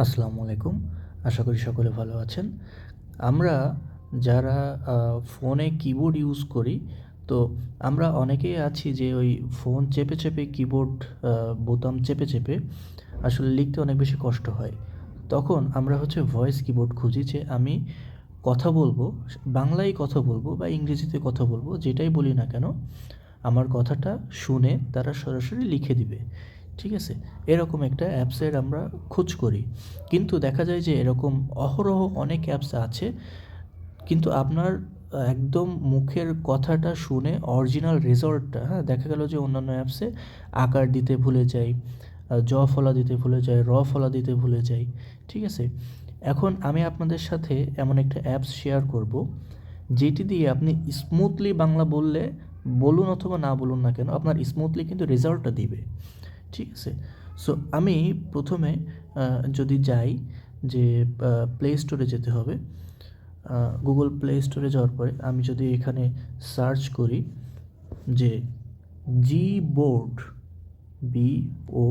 আসসালামু আলাইকুম। আশা করি সকলে ভালো আছেন। আমরা যারা ফোনে কিবোর্ড ইউজ করি, তো আমরা অনেকেই আছি যে ওই ফোন চেপে চেপে কিবোর্ড বোতাম চেপে চেপে আসলে লিখতে অনেক বেশি কষ্ট হয়। তখন আমরা হচ্ছে ভয়েস কিবোর্ড খুঁজি যে আমি কথা বলব, বাংলায় কথা বলব বা ইংরেজিতে কথা বলব, যেটাই বলি না কেন, আমার কথাটা শুনে তারা সরাসরি লিখে দিবে। ঠিক আছে? এরকম একটা অ্যাপসের আমরা খোঁজ করি। কিন্তু দেখা যায় যে এরকম অহরহ অনেক অ্যাপস আছে, কিন্তু আপনার একদম মুখের কথাটা শুনে অরিজিনাল রেজাল্টটা হ্যাঁ দেখা গেল যে অন্যান্য অ্যাপসে আকার দিতে ভুলে যাই জ ফলা দিতে ভুলে যাই, র ফলা দিতে ভুলে যাই, ঠিক আছে? এখন আমি আপনাদের সাথে এমন একটা অ্যাপস শেয়ার করব, যেটি দিয়ে আপনি স্মুথলি বাংলা বললে বলুন অথবা না বলুন না কেন, আপনার স্মুথলি কিন্তু রেজাল্টটা দিবে। ঠিক আছে? সো আমি প্রথমে যদি যাই যে প্লে স্টোরে যেতে হবে গুগল প্লে স্টোরে যাওয়ার পরে আমি যদি এখানে সার্চ করি যে G board B O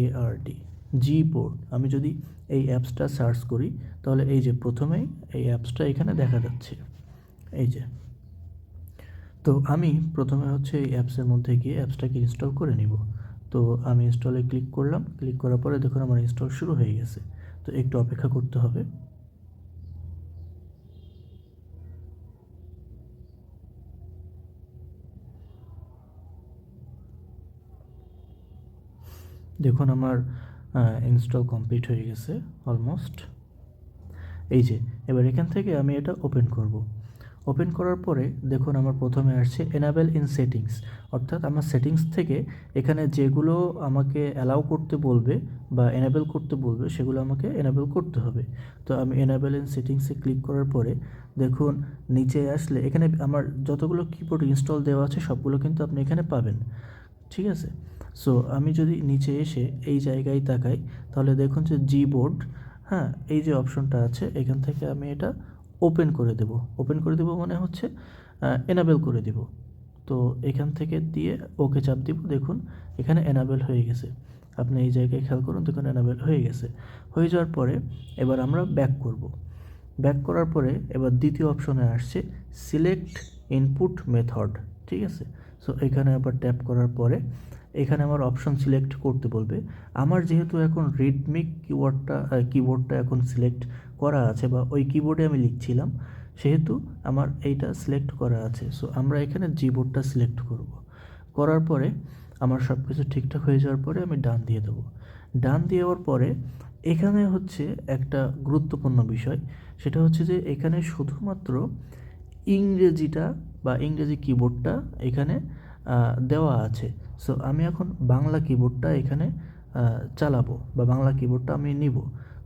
A R D G board আমি যদি এই অ্যাপসটা সার্চ করি, তাহলে এই যে প্রথমেই এই অ্যাপসটা এখানে দেখা যাচ্ছে। এই যে। তো আমি প্রথমে হচ্ছে এই অ্যাপসের মধ্যে গিয়ে অ্যাপসটাকে ইনস্টল করে নিব। তো আমি ইনস্টলে ক্লিক করলাম। ক্লিক করার পরে দেখুন আমার ইনস্টল শুরু হয়ে গেছে। তো একটু অপেক্ষা করতে হবে। দেখুন আমার ইনস্টল কমপ্লিট হয়ে গেছে অলমোস্ট এই যে, এবার এখান থেকে আমি এটা ওপেন করব। ওপেন করার পরে দেখুন আমার প্রথমে আসছে এনাবেল ইন সেটিংস অর্থাৎ আমার সেটিংস থেকে এখানে যেগুলো আমাকে অ্যালাউ করতে বলবে বা এনাবেল করতে বলবে, সেগুলো আমাকে এনাবেল করতে হবে। তো আমি এনাবেল ইন সেটিংসে ক্লিক করার পরে দেখুন নিচে আসলে এখানে আমার যতগুলো কিবোর্ড ইনস্টল দেওয়া আছে, সবগুলো কিন্তু আপনি এখানে পাবেন। ঠিক আছে? সো আমি যদি নিচে এসে এই জায়গায় তাকাই, তাহলে দেখুন যে জি বোর্ড হ্যাঁ এই যে অপশনটা আছে, এখান থেকে আমি এটা ওপেন করে দেব। ওপেন করে দেব মানে হচ্ছে এনাবেল করে দেব। তো এখান থেকে দিয়ে ওকে চাপ দিব। দেখুন, এখানে এনাবেল হয়ে গেছে। আপনি এই জায়গায় খেয়াল করুন, দেখুন এনাবেল হয়ে গেছে। হয়ে যাওয়ার পরে এবার আমরা ব্যাক করব। ব্যাক করার পরে এবার দ্বিতীয় অপশনে আসছে সিলেক্ট ইনপুট মেথড ঠিক আছে? সো এখানে আবার ট্যাপ করার পরে এখানে আমার অপশন সিলেক্ট করতে বলবে। আমার যেহেতু এখন রিডমিক কিবোর্ডটা কিবোর্ডটা এখন সিলেক্ট করা আছে বা ওই কিবোর্ডে আমি লিখছিলাম, সেহেতু আমার এইটা সিলেক্ট করা আছে। সো আমরা এখানে জিবোর্ডটা সিলেক্ট করব। করার পরে আমার সব কিছু ঠিকঠাক হয়ে যাওয়ার পরে আমি ডান দিয়ে দেবো। ডান দেওয়ার পরে এখানে হচ্ছে একটা গুরুত্বপূর্ণ বিষয়, সেটা হচ্ছে যে এখানে শুধুমাত্র ইংরেজিটা বা ইংরেজি কিবোর্ডটা এখানে দেওয়া আছে। সো আমি এখন বাংলা কিবোর্ডটা এখানে চালাবো বা বাংলা কিবোর্ডটা আমি নিব।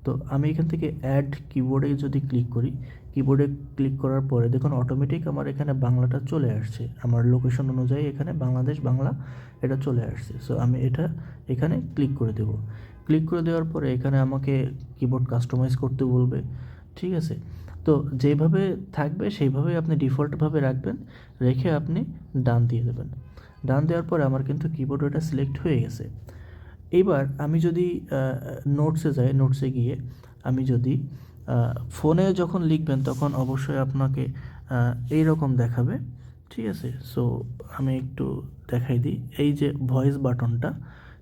তো আমি এখান থেকে অ্যাড কিবোর্ডে যদি ক্লিক করি কিবোর্ডে ক্লিক করার পরে দেখুন অটোমেটিক আমার এখানে বাংলাটা চলে আসছে। আমার লোকেশন অনুযায়ী এখানে বাংলাদেশ বাংলা এটা চলে আসছে। সো আমি এটা এখানে ক্লিক করে দেব। ক্লিক করে দেওয়ার পরে এখানে আমাকে কিবোর্ড কাস্টমাইজ করতে বলবে। ঠিক আছে? তো যেভাবে থাকবে সেইভাবেই আপনি ডিফল্টভাবে রাখবেন, রেখে আপনি ডান দিয়ে দেবেন। ডান দেওয়ার পরে আমার কিন্তু কিবোর্ড ওটা সিলেক্ট হয়ে গেছে। এইবার আমি যদি নোটসে যাই নোটসে গিয়ে আমি যদি ফোনে যখন লিখবেন তখন অবশ্যই আপনাকে এই রকম দেখাবে, ঠিক আছে? সো আমি একটু দেখাই দিই। এই যে ভয়েস বাটনটা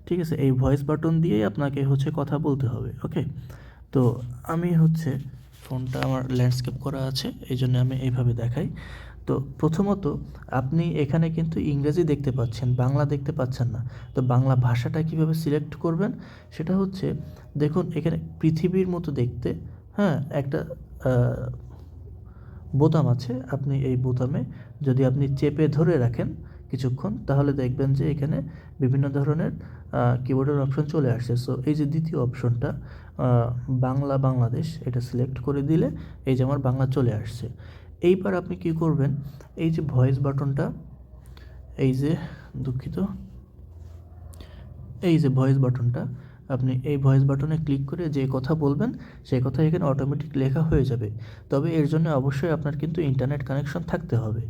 ঠিক আছে? এই ভয়েস বাটন দিয়েই আপনাকে হচ্ছে কথা বলতে হবে ওকে তো আমি হচ্ছে ফোনটা আমার ল্যান্ডস্কেপ করা আছে, এই জন্য আমি এইভাবে দেখাই। তো প্রথমত আপনি এখানে কিন্তু ইংরেজি দেখতে পাচ্ছেন, বাংলা দেখতে পাচ্ছেন না। তো বাংলা ভাষাটা কীভাবে সিলেক্ট করবেন? সেটা হচ্ছে দেখুন, এখানে পৃথিবীর মতো দেখতে হ্যাঁ একটা বোতাম আছে। আপনি এই বোতামে যদি আপনি চেপে ধরে রাখেন কিছুক্ষণ, তাহলে দেখবেন যে এখানে বিভিন্ন ধরনের কিবোর্ডের অপশন চলে আসছে। সো এই যে দ্বিতীয় অপশনটা বাংলা বাংলাদেশ এটা সিলেক্ট করে দিলে এই যে আমার বাংলা চলে আসছে। এইবার আপনি কি করবেন? এই যে ভয়েস বাটনটা এই যে দুঃখিত, এই যে ভয়েস বাটনটা আপনি এই ভয়েস বাটনে ক্লিক করে যে কথা বলবেন, সেই কথা এখানে অটোমেটিক লেখা হয়ে যাবে। তবে এর জন্য অবশ্যই আপনার কিন্তু ইন্টারনেট কানেকশন থাকতে হবে,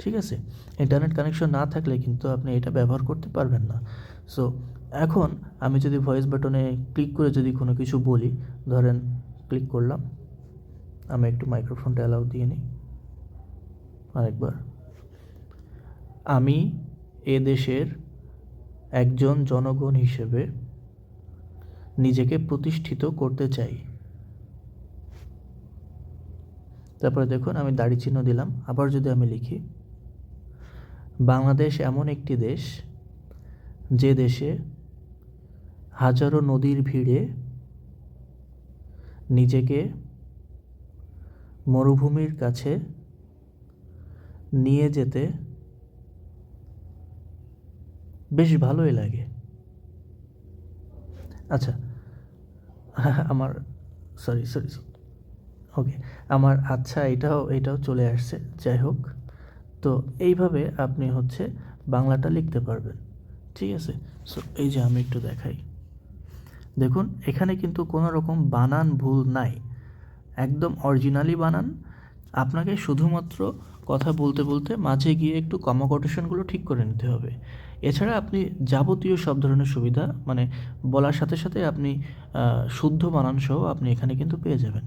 ঠিক আছে? ইন্টারনেট কানেকশন না থাকলে কিন্তু আপনি এটা ব্যবহার করতে পারবেন না। সো এখন আমি যদি ভয়েস বাটনে ক্লিক করে যদি কোনো কিছু বলি, ধরেন ক্লিক করলাম, আমি একটু মাইক্রোফোনটা অ্যালাউ দিয়ে নিই। আরেকবার। আমি এ দেশের একজন জনগণ হিসেবে নিজেকে প্রতিষ্ঠিত করতে চাই। তারপরে দেখুন, আমি দাড়ি চিহ্ন দিলাম। আবার যদি আমি লিখি, বাংলাদেশ এমন একটি দেশ যে দেশে হাজারো নদীর ভিড়ে নিজেকে মরুভূমির কাছে নিয়ে যেতে বেশ ভালোই লাগে। আচ্ছা আমার সরি সরি ওকে আমার আচ্ছা এটাও এটাও চলে আসছে, যাই হোক। তো এইভাবে আপনি হচ্ছে বাংলাটা লিখতে পারবেন, ঠিক আছে? সো এই যে আমি একটু দেখাই। দেখুন, এখানে কিন্তু কোনো রকম বানান ভুল নাই। একদম অরিজিনালি বানান। আপনাকে শুধুমাত্র কথা বলতে বলতে মাঝে গিয়ে একটু কমা কোটেশনগুলো ঠিক করে নিতে হবে। এছাড়া আপনি যাবতীয় সব ধরনের সুবিধা মানে বলার সাথে সাথে আপনি শুদ্ধ বানান সহ আপনি এখানে কিন্তু পেয়ে যাবেন।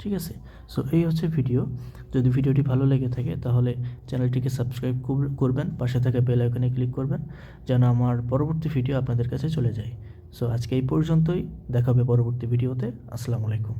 ঠিক আছে? সো এই হচ্ছে ভিডিও যদি ভিডিওটি ভালো লেগে থাকে, তাহলে চ্যানেলটিকে সাবস্ক্রাইব করবেন, পাশে থাকা বেল আইকনে ক্লিক করবেন, যেন আমার পরবর্তী ভিডিও আপনাদের কাছে চলে যায়। সো আজকে এই পর্যন্তই। দেখা হবে পরবর্তী ভিডিওতে আসসালামু আলাইকুম।